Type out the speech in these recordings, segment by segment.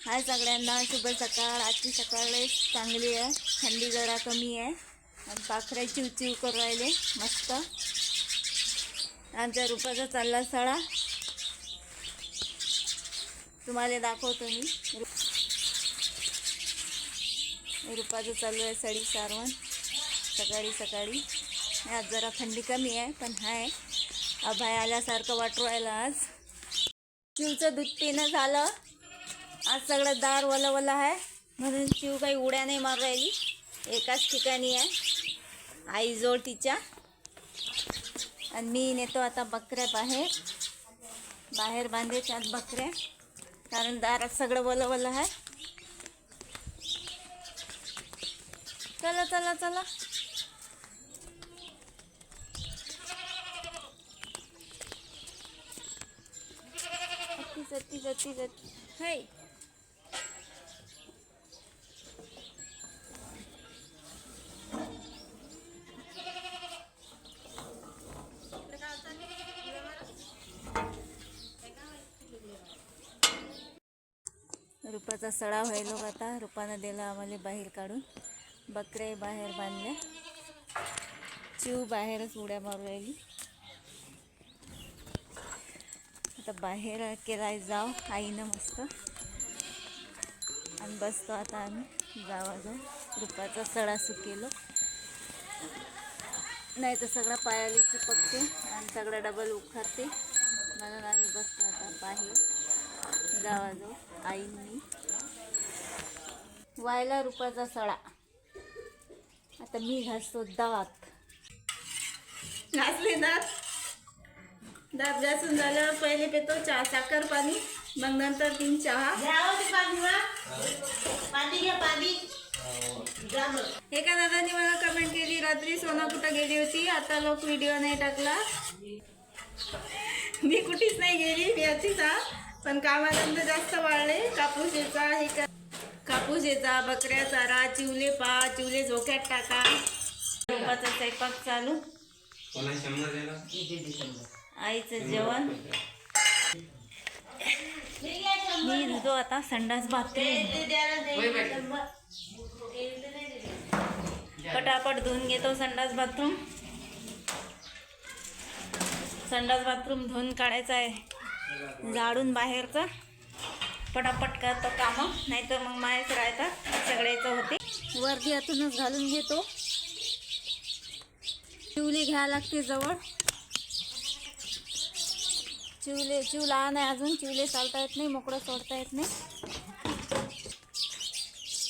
हाय सगळ्यांना शुभ सकाळ. आजची सकाळ चांगली आहे. थंडी जरा कमी आहे. आणि पाखरे चिवचिव करू राहिले. मस्त. आमच्या रुपाचा चालला सळा तुम्हाला दाखवतो मी. रुपाचं चालू आहे सडी सारवण. सकाळी सकाळी. आज जरा थंडी कमी आहे पण हाय. अभाय आल्यासारखं वाटू राहिलं आज. चिवचं दूध पिणं झालं. आज सगळं दार ओलावलं आहे. म्हणून शिव काही उड्या नाही मारायली राहिली. एकाच ठिकाणी आहे. आईजवळ तिच्या. आणि मी नेतो आता बकऱ्या बाहेर. बाहेर बांधे त्यात बकऱ्या. कारण दारात सगळं वलं वलं आहे. चला चला चला. जती जती जती अत्तीच है रुपाचा सडा व्हायलो आता. रुपानं दिला आम्हाला बाहेर काढून. बकरे बाहेर बांधले. चिव बाहेरच उड्या मारू राहिली. आता बाहेर केलाय जाव. आईनं मस्त. आणि बसतो आता आम्ही. जावाजवळ. रुपाचा सडा सुकेलो. नाही तर सगळा पायाली चिपकते आणि सगळा डबल उखारते म्हणून आम्ही बसतो आता बाहेर. जावाजवळ आईंनी. वायला रुपाचा सडा. आता मी घासतो दात. घासले दात. दात घासून झालं. पहिले पितो चहा साखर पाणी. मग नंतर तीन चहा. एका दादानी मला कमेंट केली रात्री सोना कुठं गेली होती? आता लोक व्हिडिओ नाही टाकला. मी कुठेच नाही गेली मी अशीच हा. पण कामाधंदे जास्त वाढले कापूस याचा हे का कापूस याचा बकऱ्या चारा चिवले पा चिवले झोक्यात टाका. रोपाचा स्वयंपाक चालू. आईचं जेवण. मी धुतो आता संडास बाथरूम. पटापट धुवून घेतो संडास बाथरूम. संडास बाथरूम धुवून काढायचं आहे. झाडून बाहेरचं. पटापट करतो कामं. नाहीतर मग माहेर राहतात. सगळ्याचं होते. वर्दी आतूनच घालून घेतो. चिवली घ्यायला लागते जवळ. चिवले चिव लहान आहे अजून. चिवले चालता येत नाही. मोकळं सोडता येत नाही.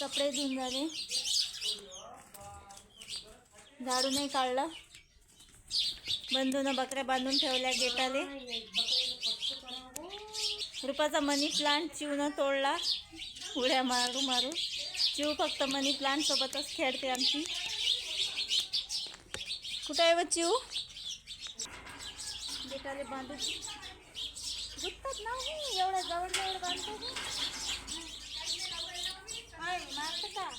कपडे धुवून झाले. झाडू नाही काढलं. बंधून बकऱ्या बांधून ठेवल्या गेटाले. रुपाचा मनी प्लांट चिवनं तोडला. उड्या मारू मारू. चिव फक्त मनी प्लांटसोबतच खेळते आमची. कुठं आहे व चिव? बांधू बांधून ना हो, नाही एवढं जवळ जवळ बांधतो हो. का? सी आय का?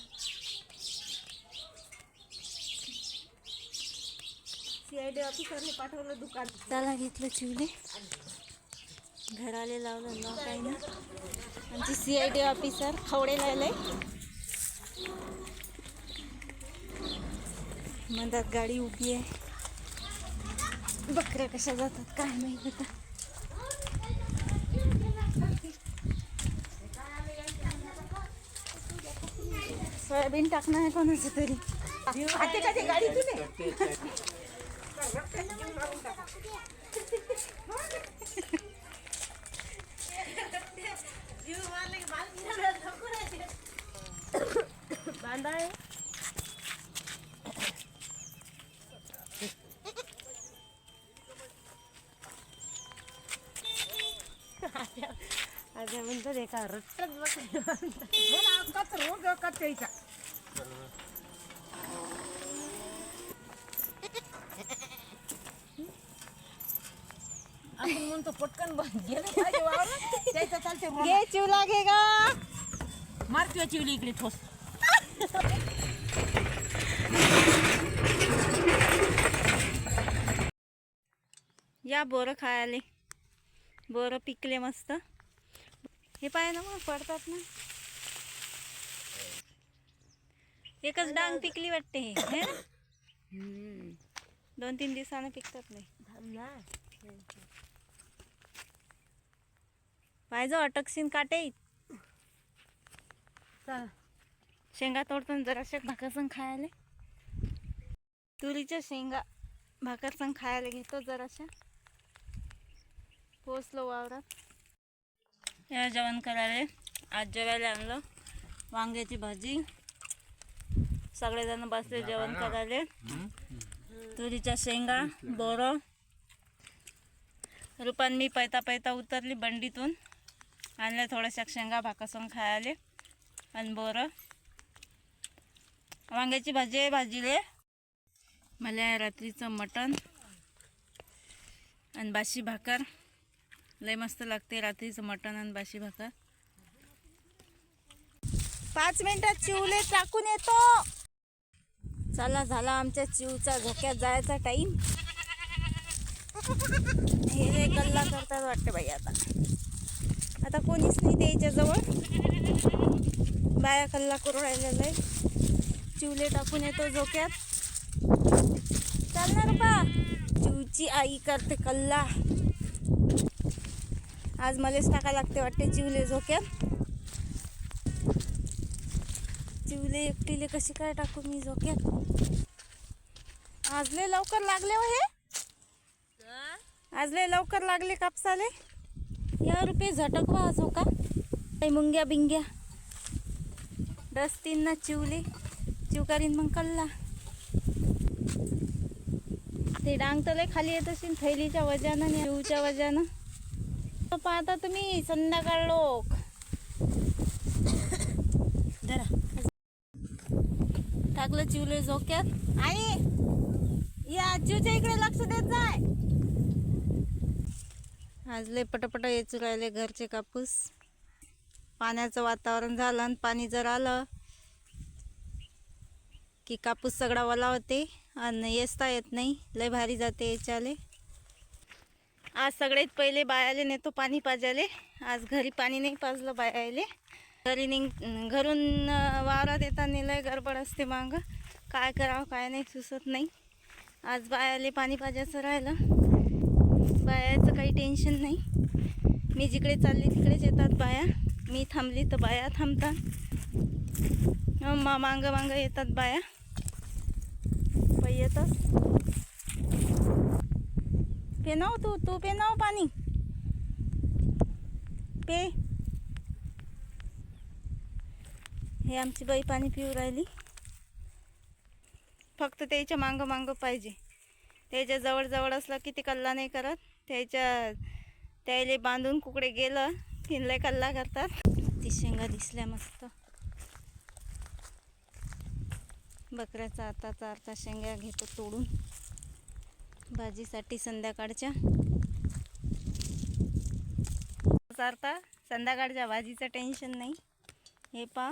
सीआयडी ऑफिसरने पाठवलं दुकान. त्याला घेतलं चिवले. घराले लावलं नाव काही ना आमची सी आय डी ऑफिसर खवडे लायलंय मधात गाडी उभी आहे. बकऱ्या कशा जातात काय माहिती आता. सोयाबीन टाकणं आहे कोणाचं तरी. गाडी तुले बांधाय अरे म्हणतात एका रट्टच आपण म्हणतो पटकन ब- गेलं पाहिजे वावरात. त्याचं चालते रोड. घे चिव लागे का मार किंवा चिवली इकडे ठोस. या बोरं खायले. बोरं पिकले मस्त. हे पाय ना मग पडतात ना. एकच डांग पिकली वाटते हे ना? दोन तीन दिवसानं पिकतात नाही पाहिजे अटकशीन काटे शेंगा तोडतो जराशे भाकर भाकरसंग खायला. तुरीच्या शेंगा भाकरसंग खायला घेतो जराशा. पोचलो वावरात. या जेवण करायला. आज जेवायला आणलं. वांग्याची भाजी. सगळेजण बसले जेवण करायला. तुरीच्या शेंगा बोरं. रुपान मी पैता पैता उतरली बंडीतून. आणल्या थोड्याशा शेंगा भाकरसंग खायला आणि बोरं. वांग्याची भाजी आहे भाजीले. मला रात्रीचं मटण आणि बाशी भाकर. लय मस्त लागते रात्रीचं मटण आणि बाशी भाकर. पाच मिनिटात चिवले टाकून येतो. चला झाला आमच्या चिवचा झोक्यात जायचा टाईम हे गल्ला करतात वाटते बाई आता. आता कोणीच नाही द्यायच्या जवळ बाया कल्ला करून राहिलेला आहे चिवले टाकून येतो झोक्यात. चालणार बा चिवची आई करते कल्ला. आज मलाच टाका लागते वाटते चिवले झोक्यात. चिवले एकटीले कशी काय टाकू मी झोक्यात? आज लवकर लागले हो हे. आज लवकर लागले कापसाले. या रुपये झटकवा झोका. काही मुंग्या बिंग्या. डस्तींना ना चिवले चिवकारीन मग कल्ला. ते डांग तर लय खाली येत असेल थैलीच्या वजानं आणि चिवच्या वजानं. पाहता तुम्ही संध्याकाळ लोक. टाकलं चिवले झोक्यात. आई या चिवच्या इकडे लक्ष देत जाय. आज लय पटपट येचू राहिले घरचे कापूस. पाण्याचं वातावरण झालं आणि पाणी जर आलं की कापूस सगळा ओला होते आणि येसता येत नाही लय भारी जाते याच्याले. आज सगळ्यात पहिले बायाले नेतो पाणी पाजायले आज घरी पाणी नाही पाजलं बायाले. घरी निघ घरून वावरा वावरात येताना लय गडबड असते मागं. काय करावं काय नाही सुचत नाही. आज बायाले पाणी पाजायचं राहिलं. बायाचं काही टेन्शन नाही. मी जिकडे चालली तिकडेच येतात बाया. मी थांबली तर बाया थांबतात. मा मांग मागं येतात बाया. पै येतात. पेनाव तू तू पेनाव पाणी. पे. हे आमची बाई पाणी पिऊ राहिली. फक्त त्याच्या मांग मांग पाहिजे. त्याच्याजवळ जवळ असलं की ते कल्ला नाही करत. त्याच्या त्याला बांधून कुकडे गेलं की लय कल्ला करतात. ती शेंगा दिसल्या मस्त. बकऱ्याचा आता चारचा शेंगा घेतो तोडून. भाजीसाठी संध्याकाळच्या. चारता संध्याकाळच्या भाजीचं टेन्शन नाही. हे पा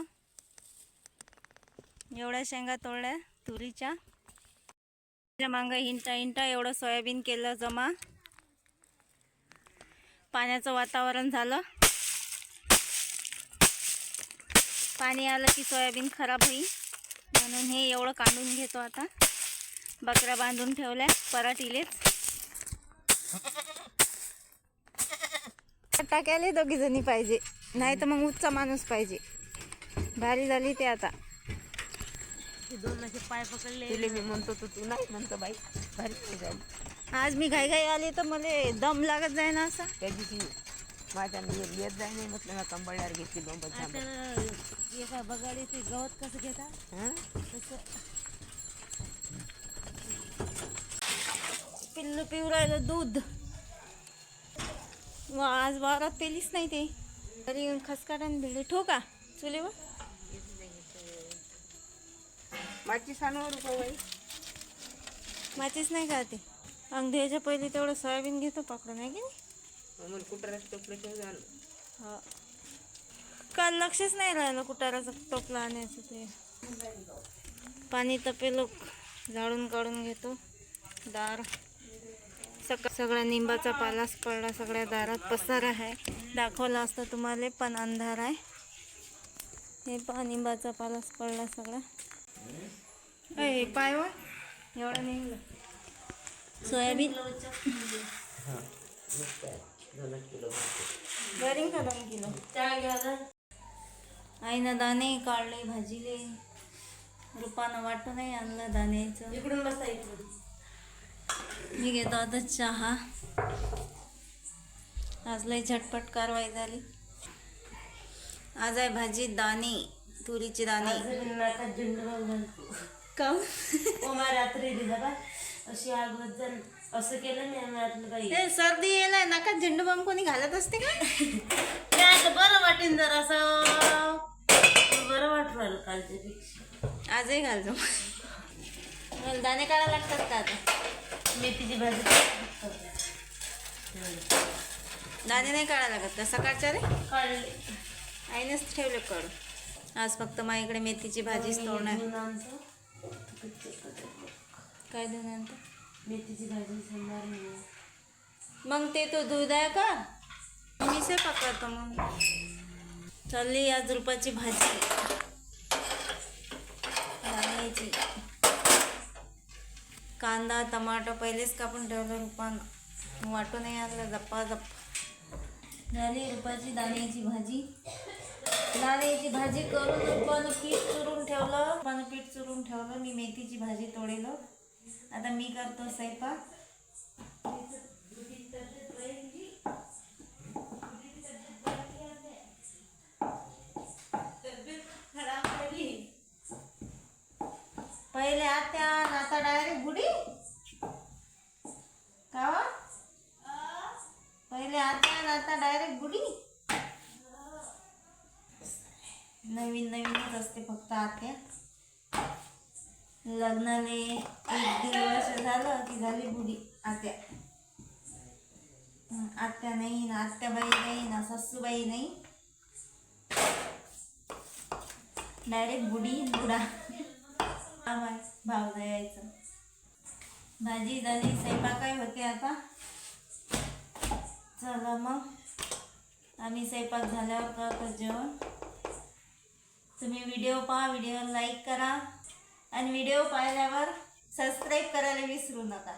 एवढ्या शेंगा तोडल्या तुरीच्या. त्याच्या मागं हिंटा हिंटा एवढं सोयाबीन केलं जमा. पाण्याचं वातावरण झालं. पाणी आलं की सोयाबीन खराब होईल. म्हणून हे एवढं काढून घेतो आता. बकऱ्या बांधून ठेवल्या पराठीलेच. टाकायला दोघी जणी पाहिजे नाही तर मग उच्चा माणूस पाहिजे. भारी झाली ते आता. ते दोन असे पाय पकडले. तुले मी म्हणतो तू तू नाही म्हणतो बाई. भारी झाली. आज मी घाई घाई आली तर मला दम लागत जाय ना असा. त्या दिवशी माझ्या येत जाय नाही म्हटलं ना कंबळ्यावर घेतली दोन बच्चा एका बगाडीचे गवत कसं घेतात हं? पिल्लू पिऊ राहिलं दूध. व आज वावरात पेलीच नाही ते. तरी येऊन खसकाटाने भिडले ठो का? चुलीवर? माझी रुपये बाई. माचीच नाही का ते अंग द्यायच्या पहिले तेवढं सोयाबीन घेतो पकडून आहे की नाही? म्हणून आपलं झालं. हा. काल लक्षच नाही राहिलं कुटाराचं टोपला आणायचं ते. पाणी तपेलो झाडून काढून घेतो. दार. सक सगळा निंबाचा पालाच पडला सगळ्या दारात पसार आहे. दाखवला असता तुम्हाला पण अंधार आहे. हे पहा निंबाचा पालाच पडला सगळा. हे पाय वा एवढं निघलं सोयाबीन. बरी का दोन किलो आईनं दाणे काढले भाजीले. रुपानं वाटून नाही आणलं दाण्याचं. इकडून बसा इकडून. मी घेतो आता चहा. आज लय झटपट कारवाई झाली. आज आहे भाजी दाणे तुरीची दाणे. नाकात झेंडूबाम घालतो का ओ मा रात्री दिला बा अशी आग वजन असं केलं मी आम्ही वाटलं बाई हे सर्दी येलाय नका झेंडू बॉम्ब कोणी घालत असते का? ते आता बरं वाटेन जरा असं बरं वाटू राहिलं आजही घालतो. मला दाणे काढायला लागतात का आता? मेथीची भाजी दाणे नाही काढायला लागत का? सकाळच्या रे? काढली. आईनेच ठेवले काढून आज फक्त माझ्याकडे मेथीची भाजीच तोडणार. काय नंतर मेथीची भाजी सांबार. मग ते तो दूध आहे का? मी से करतो मग. चालली आज रुपाची भाजी. दाण्याची कांदा टमाटर पहिलेच कापून ठेवलं रुपानं. वाटून नाही आणलं जप्पा जप्पा झाली रुपाची दाण्याची भाजी. दाण्याची भाजी करून रुपानं पीठ चुरून ठेवलं. रुपानं पीठ चुरून ठेवलं. मी मेथीची भाजी तोडेलं. आता मी करतो स्वयंपाक. पहिले आत्या नाता आता डायरेक्ट गुडी का वा? पहिले आत्या आणि आता डायरेक्ट गुडी नवीन नवीनच असते फक्त आत्या. लग्नाने एक दीड वर्ष झालं की झाली बुडी. आत्या. आत्या नाही ना आत्याबाई नाही ना सासूबाई नाही. डायरेक्ट बुडी बुडा. आवाज भाव द्यायचं. भाजी झाली स्वयंपाकाय होते आता. चला मग. आम्ही स्वयंपाक झाल्यावर करतो जेवण. तुम्ही व्हिडिओ पहा व्हिडिओ लाईक करा. आणि व्हिडिओ पाहिल्यावर सबस्क्राईब करायला विसरू नका.